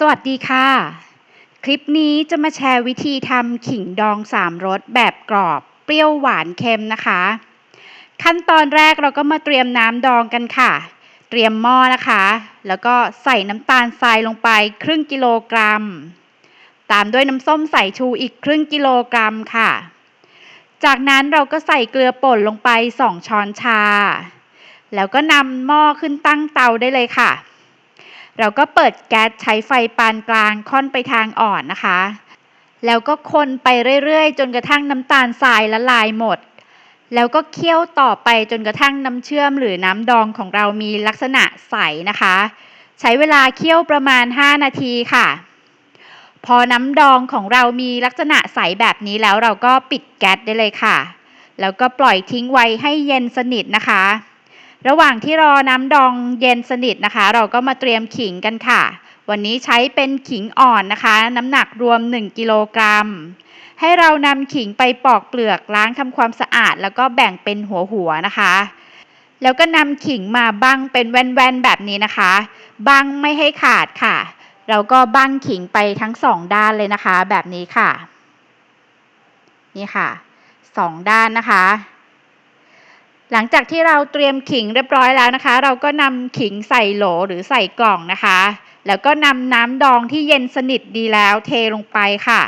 สวัสดีค่ะ คลิปนี้จะมาแชร์วิธีทำขิงดองสามรสแบบกรอบเปรี้ยวหวานเค็มนะคะ ขั้นตอนแรกเราก็มาเตรียมน้ำดองกันค่ะ เตรียมหม้อนะคะ แล้วก็ใส่น้ำตาลทรายลงไปครึ่งกิโลกรัม ตามด้วยน้ำส้มสายชูอีกครึ่งกิโลกรัมค่ะ จากนั้นเราก็ใส่เกลือป่นลงไปสองช้อนชา แล้วก็นำหม้อขึ้นตั้งเตาได้เลยค่ะ เราก็เปิดแก๊สใช้ไฟปานกลางค่อนไปทางอ่อนนะคะ แล้วก็คนไปเรื่อยๆ จนกระทั่งน้ำตาลทรายละลายหมด แล้วก็เคี่ยวต่อไปจนกระทั่งน้ำเชื่อมหรือน้ำดองของเรามีลักษณะใสนะคะ ใช้เวลาเคี่ยวประมาณ 5 นาทีค่ะ พอน้ำดองของเรามีลักษณะใสแบบนี้แล้วเราก็ปิดแก๊สได้เลยค่ะ แล้วก็ปล่อยทิ้งไว้ให้เย็นสนิทนะคะ ระหว่างที่รอน้ำดองเย็นสนิทนะคะ เราก็มาเตรียมขิงกันค่ะ วันนี้ใช้เป็นขิงอ่อนนะคะ น้ำหนักรวม 1 กิโลกรัม ให้เรานำขิงไปปอกเปลือกล้างทำความสะอาด แล้วก็แบ่งเป็นหัวหัวๆนะคะ แล้วก็นำขิงมาบังเป็นแว่นๆแบบนี้นะคะ บังไม่ให้ขาดค่ะ เราก็บังขิงไปทั้งสองด้านเลยนะคะ แบบนี้ค่ะ นี่ค่ะสองด้านนะคะ หลังจากที่เราเตรียมขิงเรียบร้อยแล้วนะคะ เราก็นำขิงใส่โหลหรือใส่กล่องนะคะ แล้วก็นำน้ำดองที่เย็นสนิทดีแล้วเทลงไปค่ะ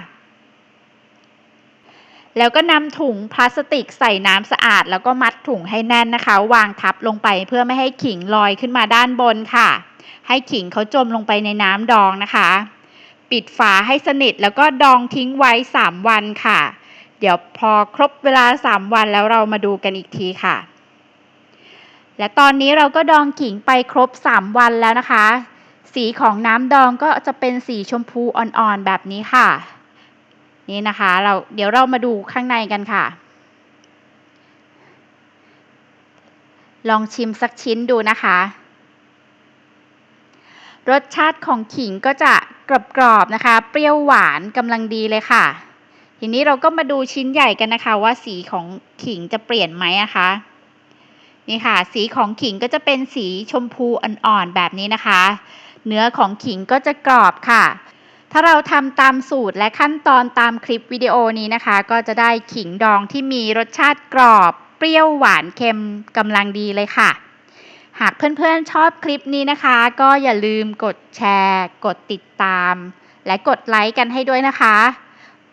แล้วก็นำถุงพลาสติกใส่น้ำสะอาด แล้วก็มัดถุงให้แน่นนะคะ วางทับลงไปเพื่อไม่ให้ขิงลอยขึ้นมาด้านบนค่ะ ให้ขิงเขาจมลงไปในน้ำดองนะคะ ปิดฝาให้สนิทแล้วก็ดองทิ้งไว้ 3 วันค่ะ เดี๋ยวพอครบเวลา 3 วันแล้วเรามาดูกันอีกทีค่ะ และตอนนี้เราก็ดองขิงไปครบ 3 วันแล้วนะคะ สีของน้ำดองก็จะเป็นสีชมพูอ่อนๆแบบนี้ค่ะ นี่นะคะเราเดี๋ยวเรามาดูข้างในกันค่ะ ลองชิมสักชิ้นดูนะคะ รสชาติของขิงก็จะกรอบๆนะคะ เปรี้ยวหวานกำลังดีเลยค่ะ ทีนี้เราก็มาดูชิ้นใหญ่กันนะคะว่าสีของขิงจะเปลี่ยนไหมนะคะนี่ค่ะ สีของขิงก็จะเป็นสีชมพูอ่อนๆแบบนี้นะคะ เนื้อของขิงก็จะกรอบค่ะ ถ้าเราทำตามสูตรและขั้นตอนตามคลิปวิดีโอนี้นะคะ ก็จะได้ขิงดองที่มีรสชาติกรอบ เปรี้ยวหวานเค็มกำลังดีเลยค่ะ หากเพื่อนๆชอบคลิปนี้นะคะ ก็อย่าลืมกดแชร์ กดติดตาม และกดไลค์กันให้ด้วยนะคะ